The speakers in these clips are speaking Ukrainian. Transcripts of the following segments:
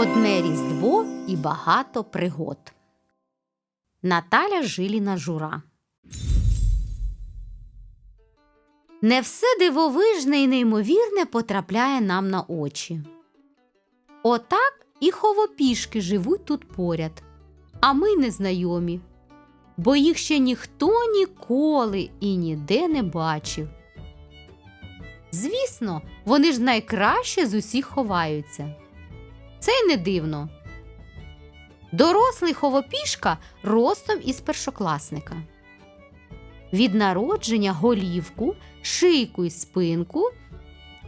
Одне різдво і багато пригод. Наталя Жиліна Жура. Не все дивовижне і неймовірне потрапляє нам на очі. Отак і ховопішки живуть тут поряд, а ми незнайомі, бо їх ще ніхто ніколи і ніде не бачив. Звісно, вони ж найкраще з усіх ховаються. Це й не дивно. Дорослий ховопішка ростом із першокласника. Від народження голівку, шийку й спинку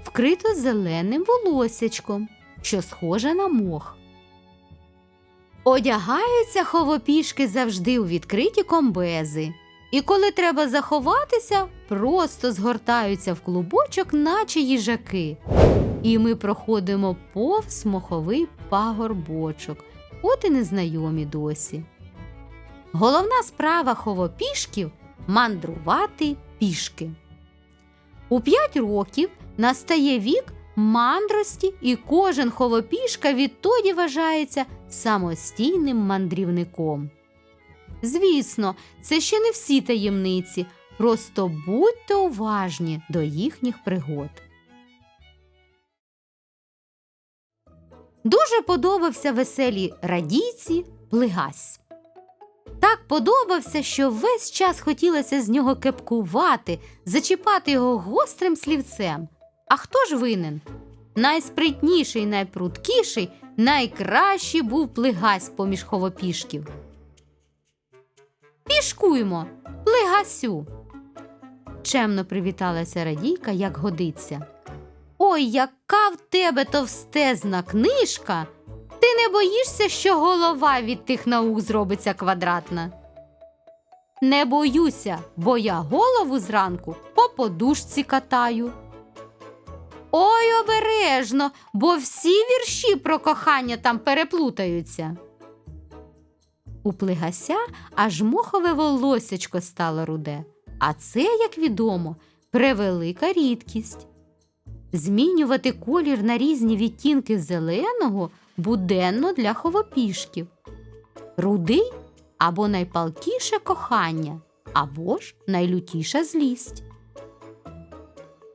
вкрито зеленим волосячком, що схоже на мох. Одягаються ховопішки завжди у відкриті комбези, і коли треба заховатися, просто згортаються в клубочок, наче їжаки. І ми проходимо повз моховий пагорбочок, от і незнайомі досі. Головна справа ховопішків мандрувати пішки. У п'ять років настає вік мандрості, і кожен ховопішка відтоді вважається самостійним мандрівником. Звісно, це ще не всі таємниці, просто будьте уважні до їхніх пригод. Дуже подобався веселій радійці Плигась. Так подобався, що весь час хотілося з нього кепкувати, зачіпати його гострим слівцем. А хто ж винен? Найспритніший, найпруткіший, найкращий був плигась поміж ховопішків. Пішкуймо, плигасю. Чемно привіталася радійка, як годиться. Ой, яка в тебе товстезна книжка. Ти не боїшся, що голова від тих наук зробиться квадратна? Не боюся, бо я голову зранку по подушці катаю. Ой, обережно, бо всі вірші про кохання там переплутаються. У плигася аж мохове волосячко стало руде, а це, як відомо, превелика рідкість. Змінювати колір на різні відтінки зеленого буденно для ховопішків. Рудий або найпалкіше кохання, або ж найлютіша злість.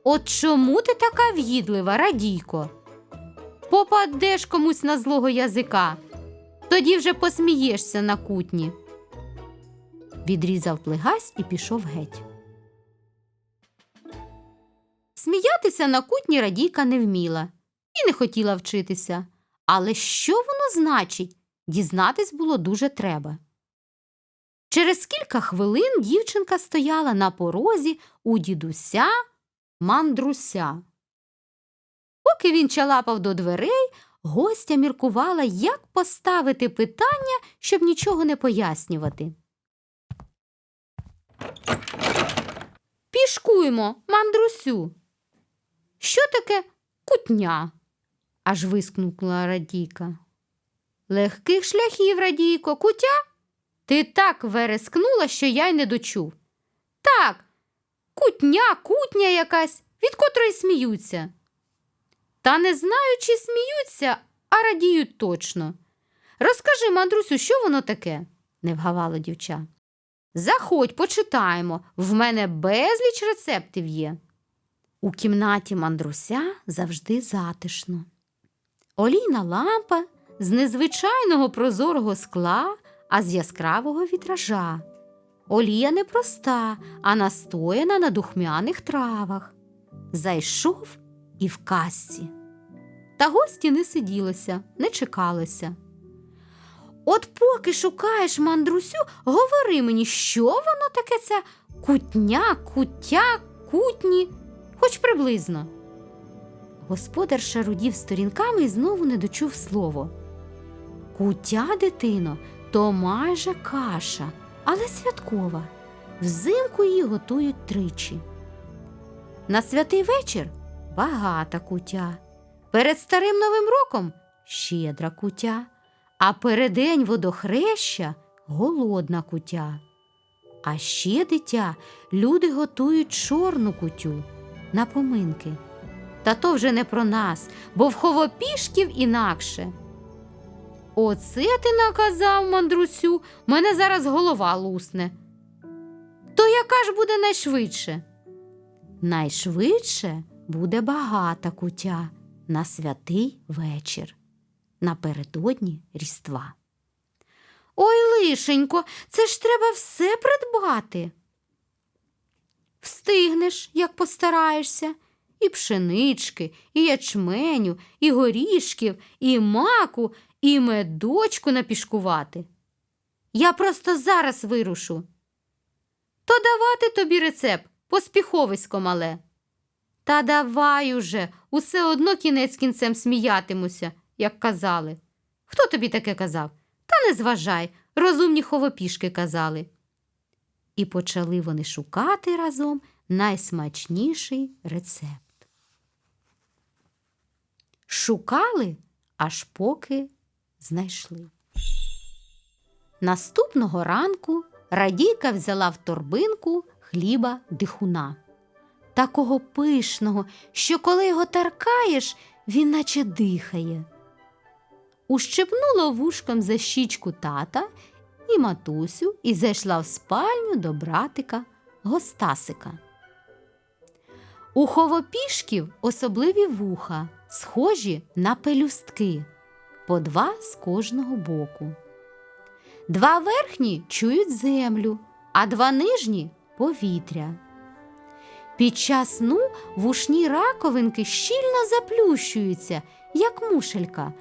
От чому ти така в'їдлива, радійко? Попадеш комусь на злого язика, тоді вже посмієшся на кутні. Відрізав плигась і пішов геть. Сміятися на кутні радійка не вміла і не хотіла вчитися. Але що воно значить? Дізнатись було дуже треба. Через кілька хвилин дівчинка стояла на порозі у дідуся мандруся. Поки він чалапав до дверей, гостя міркувала, як поставити питання, щоб нічого не пояснювати. Пішкуймо, мандрусю. Що таке кутня? аж вискнула Радійка. Легких шляхів, Радійко, кутя? Ти так верескнула, що я й не дочув. Так, кутня, кутня якась, від котрої сміються. Та не знаю, чи сміються, а радіють точно. Розкажи, мандрусю, що воно таке? не вгавало дівча. Заходь, почитаємо. В мене безліч рецептів є. У кімнаті мандруся завжди затишно. Олійна лампа з незвичайного прозорого скла, а з яскравого вітража. Олія не проста, а настояна на духмяних травах. Зайшов і в касці. Та гості не сиділося, не чекалося. От поки шукаєш мандрусю, говори мені, що воно таке ця кутня, куття, кутні, хоч приблизно. Господар шарудів сторінками і знову не дочув слово. Куття, дитино, то майже каша, але святкова. Взимку її готують тричі. На святий вечір багата куття. Перед старим новим роком щедра куття, а передень водохреща голодна куття. А ще дитя люди готують чорну кутю на поминки. Та то вже не про нас, бо в ховопішків інакше. Оце ти наказав, мандрусю, мене зараз голова лусне. То яка ж буде найшвидше? Найшвидше буде багата кутя на святий вечір, напередодні Різдва. Ой, лишенько, це ж треба все придбати. Встигнеш, як постараєшся, і пшенички, і ячменю, і горішків, і маку, і медочку напішкувати. Я просто зараз вирушу. То давати тобі рецепт, поспіховисько мале. Та давай уже, усе одно кінець кінцем сміятимуся, як казали. Хто тобі таке казав? Та не зважай, розумні ховопішки казали. І почали вони шукати разом найсмачніший рецепт. Шукали, аж поки знайшли. Наступного ранку Радійка взяла в торбинку хліба дихуна, такого пишного, що коли його таркаєш, він наче дихає. Ущипнула вушком за щічку тата і матусю і зайшла в спальню до братика Гостасика. У ховопішків особливі вуха, схожі на пелюстки, по два з кожного боку. Два верхні чують землю, а два нижні повітря. Під час сну вушні раковинки щільно заплющуються, як мушелька.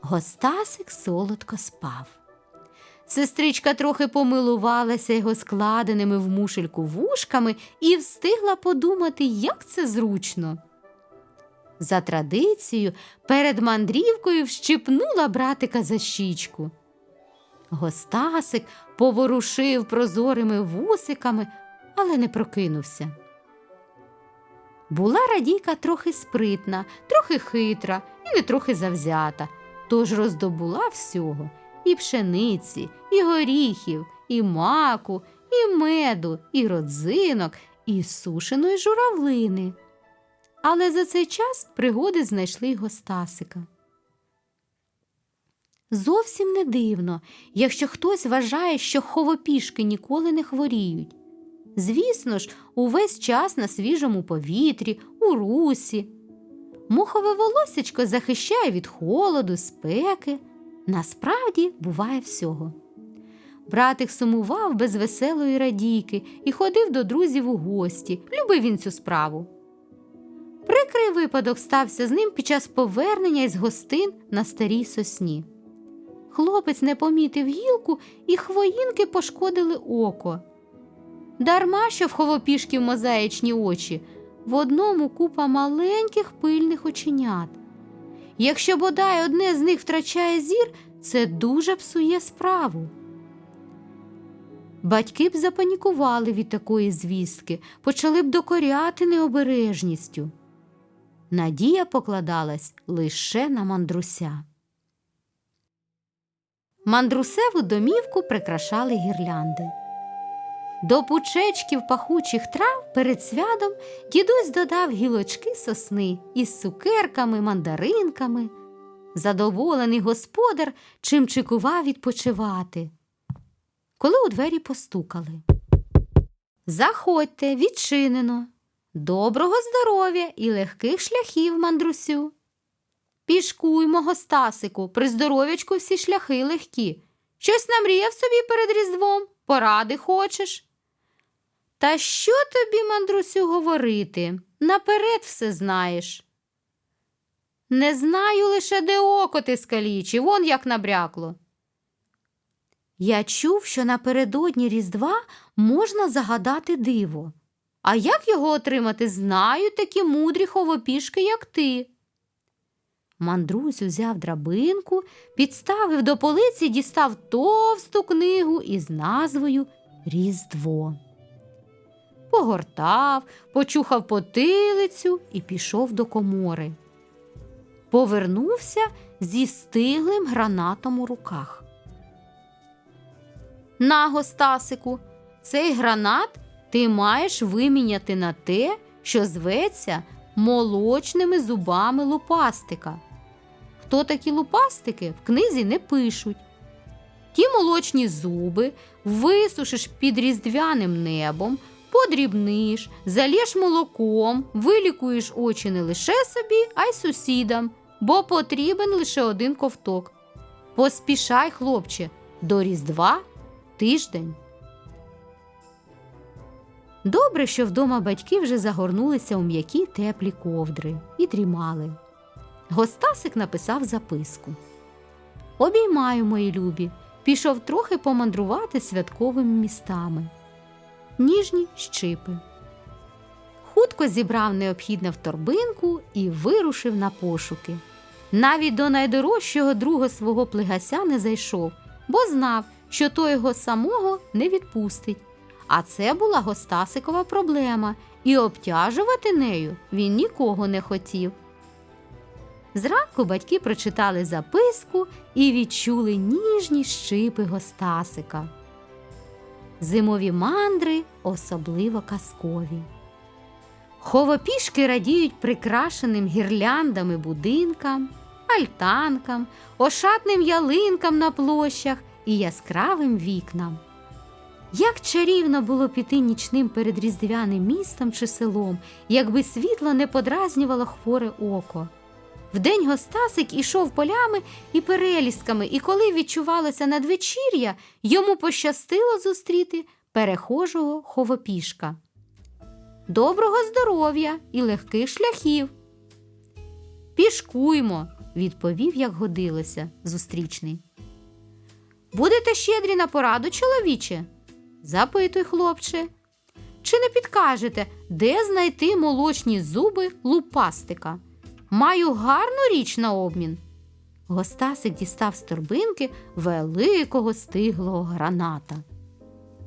Гостасик солодко спав. Сестричка трохи помилувалася його складеними в мушельку вушками і встигла подумати, як це зручно. За традицією, перед мандрівкою вщипнула братика за щічку. Гостасик поворушив прозорими вусиками, але не прокинувся. Була радійка трохи спритна, трохи хитра і не трохи завзята, тож роздобула всього і пшениці, і горіхів, і маку, і меду, і родзинок, і сушеної журавлини. Але за цей час пригоди знайшли й Гостасика. Зовсім не дивно, якщо хтось вважає, що ховопішки ніколи не хворіють. Звісно ж, увесь час на свіжому повітрі, у русі. Мухове волосечко захищає від холоду, спеки. Насправді буває всього. Братик сумував без веселої радійки і ходив до друзів у гості. Любив він цю справу. Прикрий випадок стався з ним під час повернення із гостин на старій сосні. Хлопець не помітив гілку, і хвоїнки пошкодили око. Дарма що в ховопішків мозаїчні очі, в одному купа маленьких пильних оченят. Якщо бодай одне з них втрачає зір, це дуже псує справу. Батьки б запанікували від такої звістки, почали б докоряти необережністю. Надія покладалась лише на мандруся. Мандрусеву домівку прикрашали гірлянди. До пучечків пахучих трав перед святом дідусь додав гілочки сосни із цукерками, мандаринками. Задоволений господар чим чекував відпочивати. Коли у двері постукали. Заходьте, відчинено. Доброго здоров'я і легких шляхів, мандрусю. Пішкуймо, Гостасику, при здоров'ячку всі шляхи легкі. Щось намріяв собі перед Різдвом, поради хочеш. Та що тобі, мандрусю, говорити? Наперед все знаєш. Не знаю лише, де око ти скалічив, он як набрякло. Я чув, що напередодні Різдва можна загадати диво. А як його отримати, знають такі мудрі ховопішки, як ти. Мандрусь узяв драбинку, підставив до полиці, дістав товсту книгу із назвою Різдво. Погортав, почухав потилицю і пішов до комори. Повернувся зі стиглим гранатом у руках. Наго, Стасику, цей гранат ти маєш виміняти на те, що зветься молочними зубами лупастика. хто такі лупастики, в книзі не пишуть. Ті молочні зуби висушиш під різдвяним небом, подрібниш, залєш молоком, вилікуєш очі не лише собі, а й сусідам, бо потрібен лише один ковток. Поспішай, хлопче, до Різдва тиждень. Добре, що вдома батьки вже загорнулися у м'які теплі ковдри і дрімали. Гостасик написав записку. Обіймаю, мої любі, пішов трохи помандрувати святковими містами. Ніжні щипи. Хутко зібрав необхідне в торбинку і вирушив на пошуки. Навіть до найдорожчого друга свого плигася не зайшов, бо знав, що той його самого не відпустить. А це була Гостасикова проблема, і обтяжувати нею він нікого не хотів. Зранку батьки прочитали записку і відчули ніжні щипи Гостасика. Зимові мандри особливо казкові. Ховопішки радіють прикрашеним гірляндами будинкам, альтанкам, ошатним ялинкам на площах і яскравим вікнам. Як чарівно було піти нічним перед різдвяним містом чи селом, якби світло не подразнювало хворе око. Вдень Гостасик ішов полями і перелісками, і коли відчувалося надвечір'я, йому пощастило зустріти перехожого ховопішка. Доброго здоров'я і легких шляхів. Пішкуймо, відповів, як годилося, зустрічний. Будете щедрі на пораду, чоловіче? Запитуй, хлопче. Чи не підкажете, де знайти молочні зуби лупастика? Маю гарну річ на обмін. Гостасик дістав з торбинки великого стиглого граната.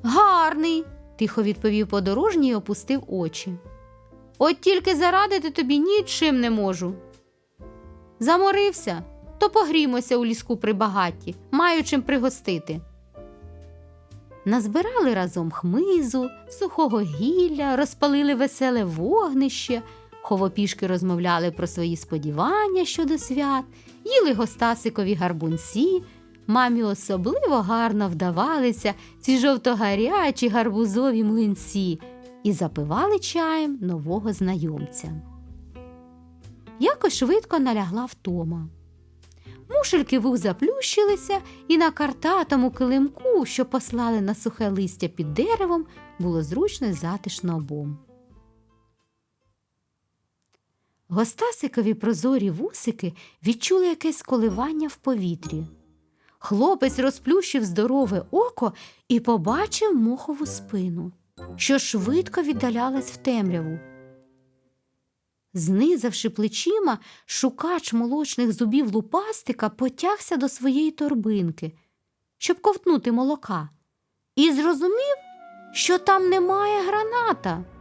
Гарний, тихо відповів подорожній і опустив очі. От тільки зарадити тобі нічим не можу. Заморився, то погрімося у ліску при багатті, маю чим пригостити. Назбирали разом хмизу, сухого гілля, розпалили веселе вогнище, ховопішки розмовляли про свої сподівання щодо свят, їли гостасикові гарбунці. Мамі особливо гарно вдавалися ці жовтогарячі гарбузові млинці і запивали чаєм нового знайомця. Якось швидко налягла втома. Мушельки вух заплющилися, і на картатому килимку, що послали на сухе листя під деревом, було зручно й затишно обом. Гостасикові прозорі вусики відчули якесь коливання в повітрі. Хлопець розплющив здорове око і побачив мохову спину, що швидко віддалялась в темряву. Знизавши плечима, шукач молочних зубів лупастика потягся до своєї торбинки, щоб ковтнути молока, і зрозумів, що там немає граната.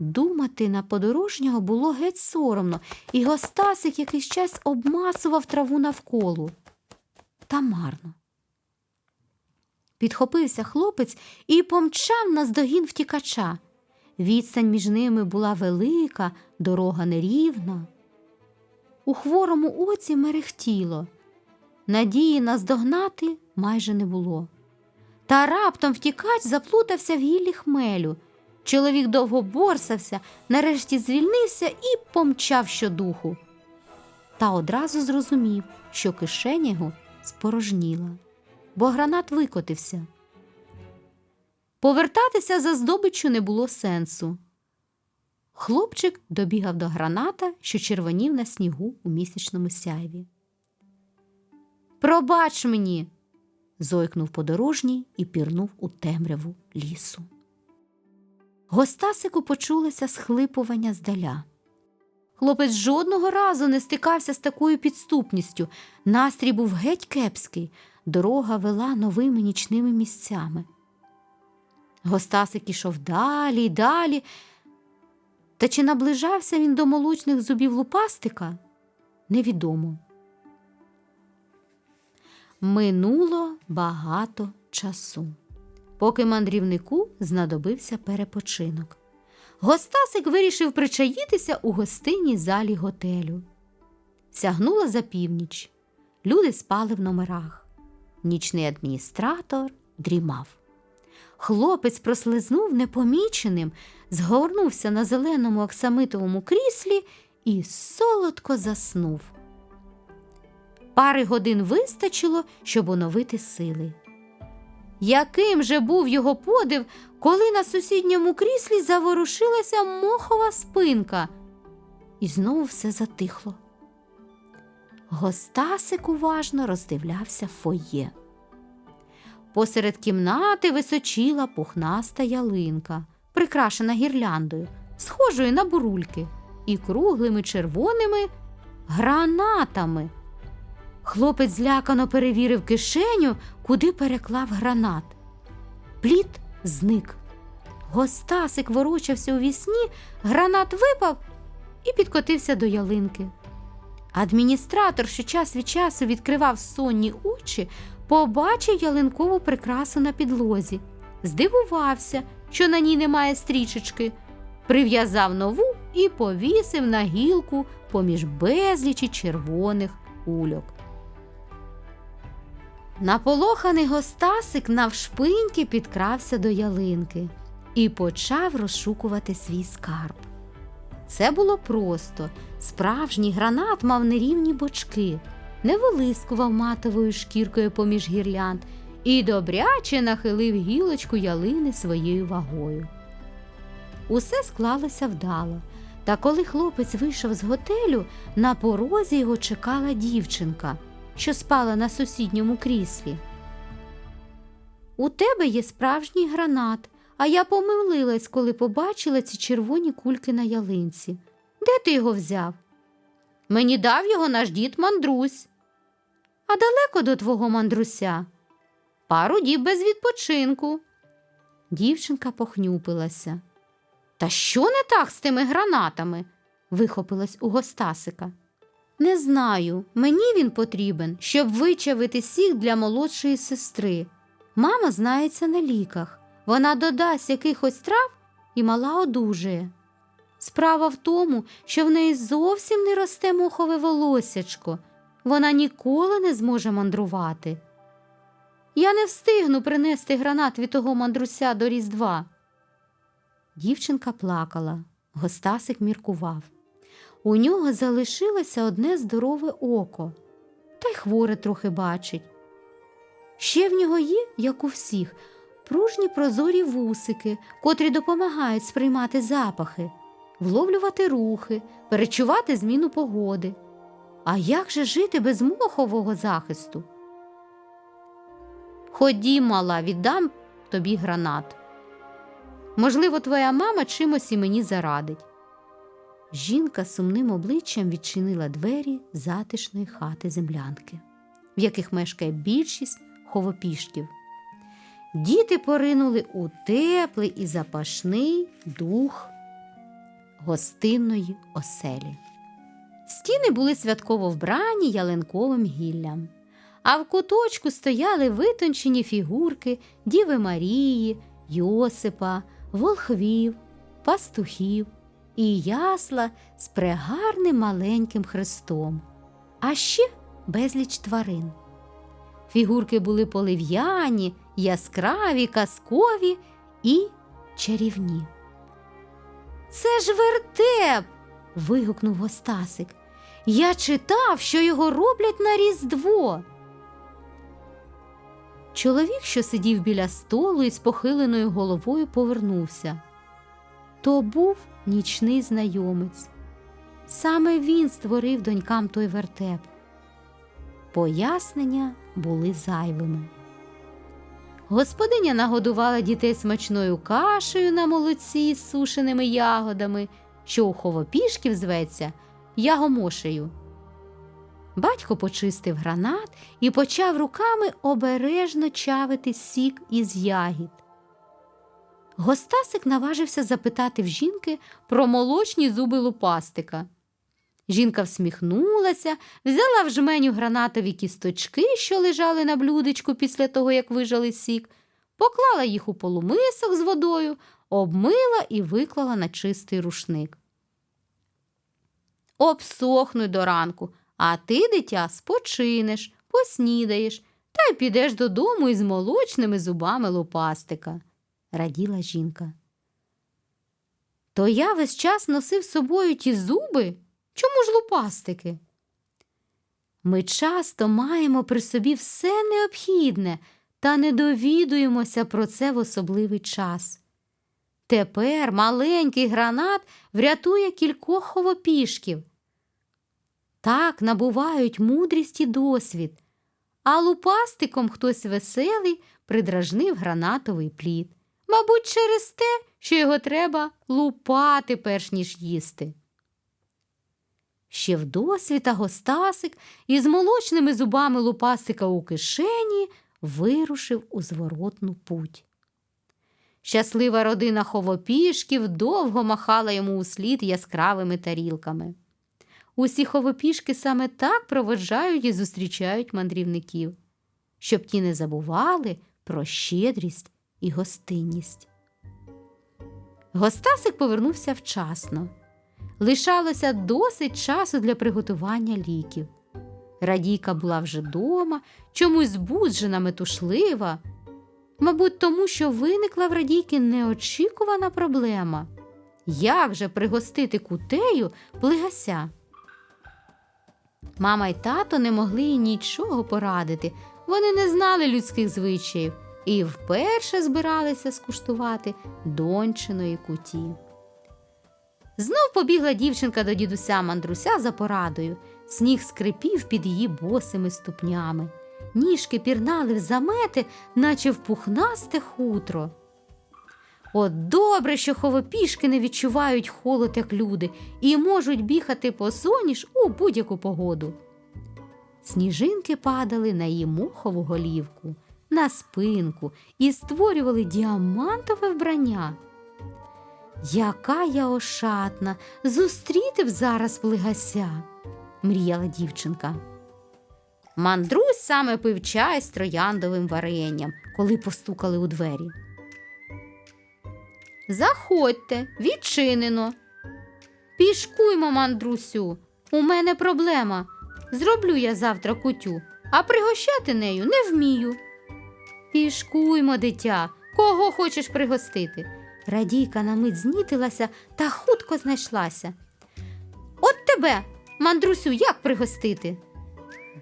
Думати на подорожнього було геть соромно, і Гостасик якийсь час обмасував траву навколо. Та марно. Підхопився хлопець і помчав наздогін втікача. Відстань між ними була велика, дорога нерівна. У хворому оці мерехтіло. Надії наздогнати майже не було. Та раптом втікач заплутався в гіллі хмелю. Чоловік довго борсався, нарешті звільнився і помчав щодуху. Та одразу зрозумів, що кишеня його спорожніла, бо гранат викотився. Повертатися за здобиччю не було сенсу. Хлопчик добігав до граната, що червонів на снігу у місячному сяйві. Пробач мені. зойкнув подорожній і пірнув у темряву лісу. Гостасику почулося схлипування здаля. Хлопець жодного разу не стикався з такою підступністю. Настрій був геть кепський, дорога вела новими нічними місцями. Гостасик ішов далі й далі. Та чи наближався він до молочних зубів лупастика? Невідомо. Минуло багато часу, поки мандрівнику знадобився перепочинок. Гостасик вирішив причаїтися у гостинній залі готелю. Сягнула за північ. Люди спали в номерах. Нічний адміністратор дрімав. Хлопець прослизнув непоміченим, згорнувся на зеленому оксамитовому кріслі і солодко заснув. Пари годин вистачило, щоб оновити сили. Яким же був його подив, коли на сусідньому кріслі заворушилася мохова спинка, і знову все затихло. Гостасик уважно роздивлявся фоє. Посеред кімнати височила пухнаста ялинка, прикрашена гірляндою, схожою на бурульки, і круглими червоними гранатами. Хлопець злякано перевірив кишеню, куди переклав гранат. Плід зник. Гостасик ворочався у вісні, гранат випав і підкотився до ялинки. Адміністратор, що час від часу відкривав сонні очі, побачив ялинкову прикрасу на підлозі, здивувався, що на ній немає стрічечки, прив'язав нову і повісив на гілку поміж безлічі червоних кульок. Наполоханий гостасик навшпиньки підкрався до ялинки і почав розшукувати свій скарб. Це було просто. Справжній гранат мав нерівні бочки, не вилискував матовою шкіркою поміж гірлянд і добряче нахилив гілочку ялини своєю вагою. Усе склалося вдало. Та коли хлопець вийшов з готелю, на порозі його чекала дівчинка, що спала на сусідньому кріслі. У тебе є справжній гранат, а я помилилась, коли побачила ці червоні кульки на ялинці. Де ти його взяв? Мені дав його наш дід мандрусь. А далеко до твого мандруся? Пару діб без відпочинку. Дівчинка похнюпилася. Та що не так з тими гранатами? вихопилась у гостасика. Не знаю, мені він потрібен, щоб вичавити сік для молодшої сестри. Мама знається на ліках. Вона додасть якихось трав і мала одужає. Справа в тому, що в неї зовсім не росте мохове волосячко. Вона ніколи не зможе мандрувати. Я не встигну принести гранат від того мандруся до Різдва. Дівчинка плакала, гостасик міркував. У нього залишилося одне здорове око, та й хворе трохи бачить. Ще в нього є, як у всіх, пружні прозорі вусики, котрі допомагають сприймати запахи, вловлювати рухи, перечувати зміну погоди. А як же жити без мохового захисту? Ходім, мала, віддам тобі гранат. Можливо, твоя мама чимось і мені зарадить. Жінка з сумним обличчям відчинила двері затишної хати землянки, в яких мешкає більшість ховопішків. Діти поринули у теплий і запашний дух гостинної оселі. Стіни були святково вбрані ялинковим гіллям, а в куточку стояли витончені фігурки Діви Марії, Йосипа, волхвів, пастухів і ясла з прегарним маленьким хрестом, а ще безліч тварин. Фігурки були полив'яні, яскраві, казкові і чарівні. Це ж вертеп. вигукнув Гостасик. Я читав, що його роблять на Різдво. Чоловік, що сидів біля столу із похиленою головою, повернувся. То був нічний знайомець. Саме він створив донькам той вертеп. Пояснення були зайвими. Господиня нагодувала дітей смачною кашею на молоці з сушеними ягодами, що у ховопішків зветься ягомошею. Батько почистив гранат і почав руками обережно чавити сік із ягід. Гостасик наважився запитати в жінки про молочні зуби лупастика. Жінка всміхнулася, взяла в жменю гранатові кісточки, що лежали на блюдечку після того, як вижали сік, поклала їх у полумисок з водою, обмила і виклала на чистий рушник. Обсохнуть до ранку, А ти, дитя, спочинеш, поснідаєш та й підеш додому із молочними зубами лопастика, раділа жінка. То я весь час носив з собою ті зуби? Чому ж лупастики? Ми часто маємо при собі все необхідне та не довідуємося про це в особливий час. Тепер маленький гранат врятує кількох ховопішків. Так набувають мудрість і досвід, а лупастиком хтось веселий придражнив гранатовий плід. Мабуть, через те, що його треба лупати, перш ніж їсти. Ще вдосвіта гостасик із молочними зубами лупастика у кишені вирушив у зворотну путь. Щаслива родина ховопішків довго махала йому услід яскравими тарілками. Усі ховопішки саме так проводжають і зустрічають мандрівників, щоб ті не забували про щедрість і гостинність. Гостасик повернувся вчасно. Лишалося досить часу для приготування ліків. Радійка була вже дома, чомусь збуджена, метушлива. Мабуть, тому що виникла в Радійки неочікувана проблема. Як же пригостити кутею плигася? Мама й тато не могли їй нічого порадити, вони не знали людських звичаїв і вперше збиралися скуштувати дончиної куті. Знов побігла дівчинка до дідуся мандруся за порадою. Сніг скрипів під її босими ступнями. Ніжки пірнали в замети, наче в пухнасте хутро. От добре, що ховопішки не відчувають холод, як люди, і можуть бігати по соніш у будь-яку погоду. Сніжинки падали на її мохову голівку, на спинку і створювали діамантове вбрання. Яка я ошатна, зустріти б зараз плигася, мріяла дівчинка. Мандрусь саме пив чай з трояндовим варенням, коли постукали у двері. Заходьте, відчинено. Пішкуймо, мандрусю, у мене проблема. Зроблю я завтра кутю, а пригощати нею не вмію. Пішкуймо, дитя, кого хочеш пригостити. Радійка на мить знітилася та хутко знайшлася. От тебе, мандрусю, як пригостити?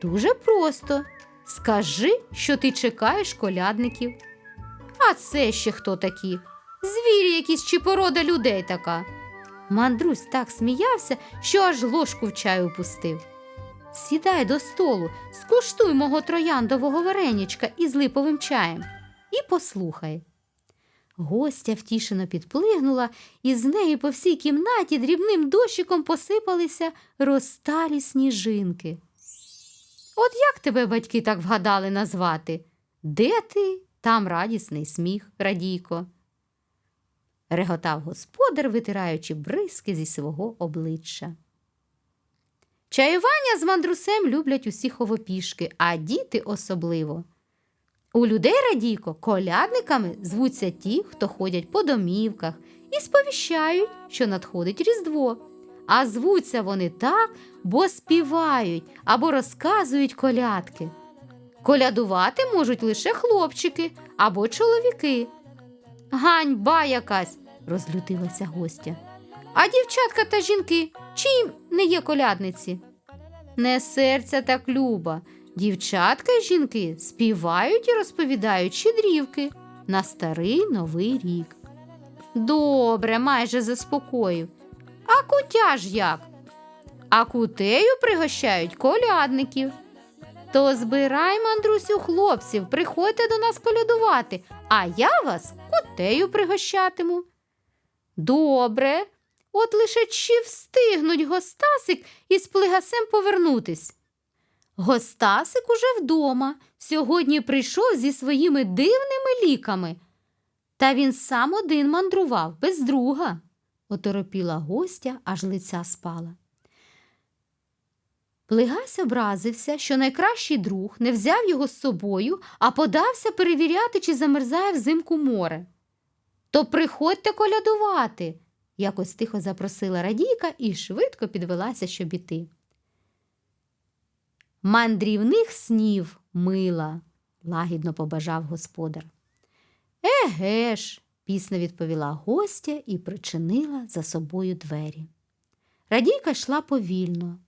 Дуже просто. Скажи, що ти чекаєш колядників. А це ще хто такі? Звірі якісь чи порода людей така. Мандрусь так сміявся, що аж ложку в чаю пустив. Сідай до столу, скуштуй мого трояндового варенячка із липовим чаєм і послухай. Гостя втішено підплигнула, і з неї по всій кімнаті дрібним дощиком посипалися розталі сніжинки. От як тебе батьки так вгадали назвати? Де ти? Там радісний сміх, радійко. Реготав господар, витираючи бризки зі свого обличчя. Чаювання з мандрусем люблять усі ховопішки, а діти особливо. У людей радійко колядниками звуться ті, хто ходять по домівках і сповіщають, що надходить Різдво. А звуться вони так, бо співають або розказують колядки. Колядувати можуть лише хлопчики або чоловіки. Ганьба якась, розлютилася гостя. А дівчатка та жінки чим не є колядниці? Не серця так люба. Дівчатка й жінки співають і розповідають щедрівки на старий новий рік. Добре, майже заспокоїв. А кутя ж як? А кутею пригощають колядників. То збирай, мандрусю, хлопців, приходьте до нас колядувати, а я вас кутею пригощатиму. Добре, от лише чи встигнуть гостасик із плигасем повернутись. Гостасик уже вдома. Сьогодні прийшов зі своїми дивними ліками. Та він сам один мандрував, без друга, оторопіла гостя, аж лиця спала. Плигась образився, що найкращий друг не взяв його з собою, а подався перевіряти, чи замерзає взимку море. То приходьте колядувати, якось тихо запросила Радійка і швидко підвелася, щоб іти. мандрівних снів, мила, лагідно побажав господар. Еге ж, пісно відповіла гостя і причинила за собою двері. Радійка йшла повільно.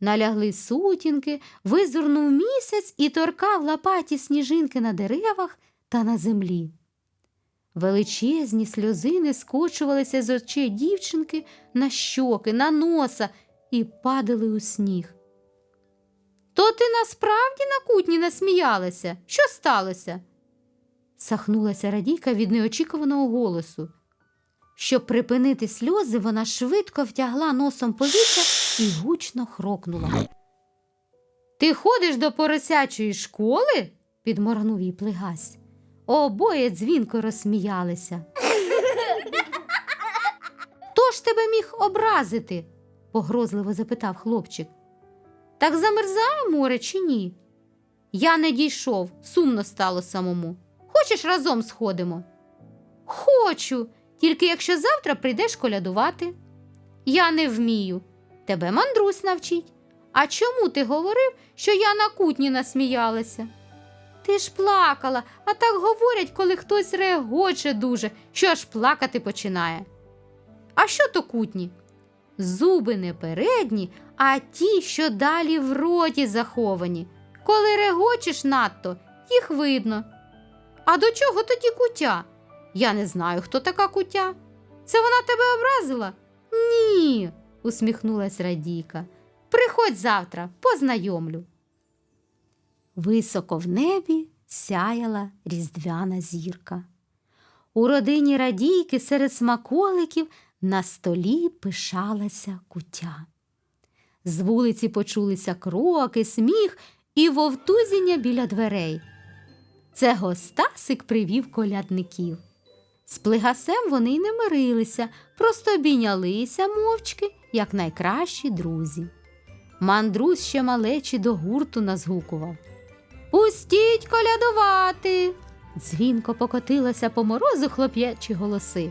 Налягли сутінки, визирнув місяць і торкав лопаті сніжинки на деревах та на землі. Величезні сльозини скочувалися з очей дівчинки на щоки, на носа і падали у сніг. То ти насправді на кутні насміялася? Що сталося? сахнулася Радійка від неочікуваного голосу. Щоб припинити сльози, вона швидко втягла носом повітря і гучно хрокнула. Ти ходиш до поросячої школи? підморгнув їй плигась. Обоє дзвінко розсміялися. Хто ж тебе міг образити? погрозливо запитав хлопчик. Так замерзає море чи ні? Я не дійшов, сумно стало самому. Хочеш разом сходимо? Хочу, тільки якщо завтра прийдеш колядувати. Я не вмію. Тебе мандрусь навчить. А чому ти говорив, що я на кутні насміялася? Ти ж плакала, а так говорять, коли хтось регоче дуже, що аж плакати починає. А що то кутні? Зуби не передні, а ті, що далі в роті заховані. Коли регочеш надто, їх видно. А до чого тоді кутя? Я не знаю, хто така кутя. Це вона тебе образила? Ні, усміхнулась Радійка. Приходь завтра, познайомлю. Високо в небі сяяла різдвяна зірка. У родині Радійки серед смаколиків на столі пишалася кутя. З вулиці почулися кроки, сміх і вовтузіння біля дверей. Це гостасик привів колядників. З плигасем вони й не мирилися, просто обійнялися мовчки, як найкращі друзі. Мандрус ще малечі до гурту назгукував. Пустіть колядувати. Дзвінко покотилося по морозу хлоп'ячі голоси.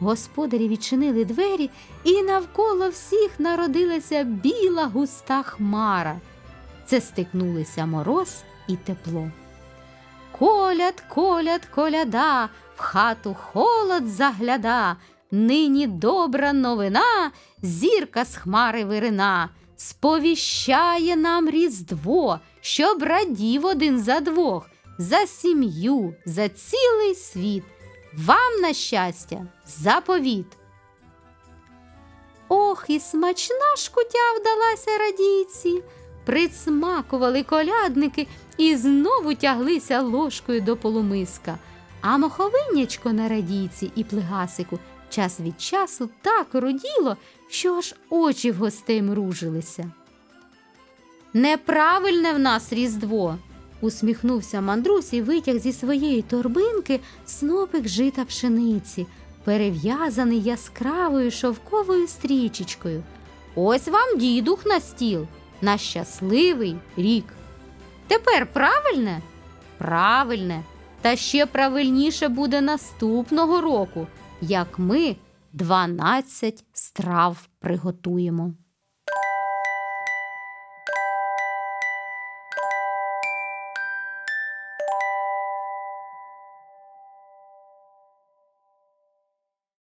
Господарі відчинили двері, і навколо всіх народилася біла густа хмара. Це стикнулися мороз і тепло. Коляд, коляд, коляда, в хату холод загляда. Нині добра новина, зірка з хмари вирина, сповіщає нам Різдво, щоб радів один за двох, за сім'ю, за цілий світ. Вам на щастя, заповіт. Ох, і смачна ж кутя вдалася радійці. Присмакували колядники і знову тяглися ложкою до полумиска. А моховинячко на радійці і плигасику час від часу так руділо, що аж очі в гостей мружилися. Неправильне в нас різдво, усміхнувся Мандрусь і витяг зі своєї торбинки снопик жита пшениці, перев'язаний яскравою шовковою стрічечкою. Ось вам дідух на стіл, на щасливий рік. Тепер правильне? Правильне. Та ще правильніше буде наступного року, як ми 12 страв приготуємо.